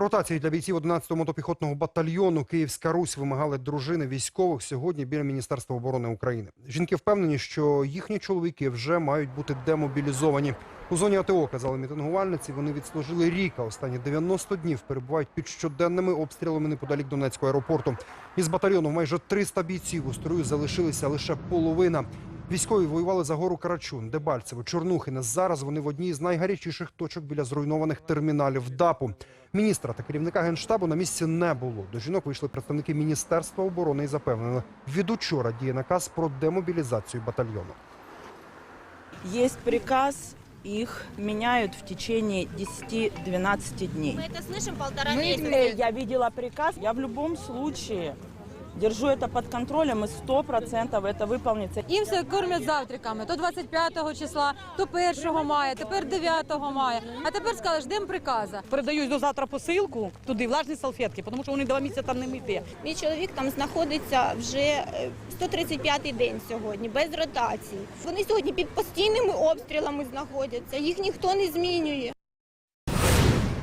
Ротації для бійців 11-го мотопіхотного батальйону Київська Русь вимагали дружини військових сьогодні біля Міністерства оборони України. Жінки впевнені, що їхні чоловіки вже мають бути демобілізовані. У зоні АТО, казали мітингувальниці, вони відслужили рік, а останні 90 днів перебувають під щоденними обстрілами неподалік Донецького аеропорту. Із батальйону майже 300 бійців у строю залишилися лише половина. Військові воювали за гору Карачун, Дебальцево, Чорнухине. Зараз вони в одній з найгарячіших точок біля зруйнованих терміналів ДАПу. Міністра та керівника генштабу на місці не було. До жінок вийшли представники Міністерства оборони і запевнили, від учора діє наказ про демобілізацію батальйону. Есть приказ, их меняют в течение 10-12 дней. Мы это слышим полтора Э, месяца. Я видела приказ, я в любом случае держу это под контролем, и 100% это выполнится. Їм все кормять завтраками. То 25 числа, то 1 мая, тепер 9 мая. А тепер сказали, ждемо приказа. Передають до завтра посилку туди влажні салфетки, тому що вони два місяці там не мити. Мій чоловік там знаходиться вже е, 135-й день сьогодні, без ротації. Вони сьогодні під постійними обстрілами знаходяться. Їх ніхто не змінює.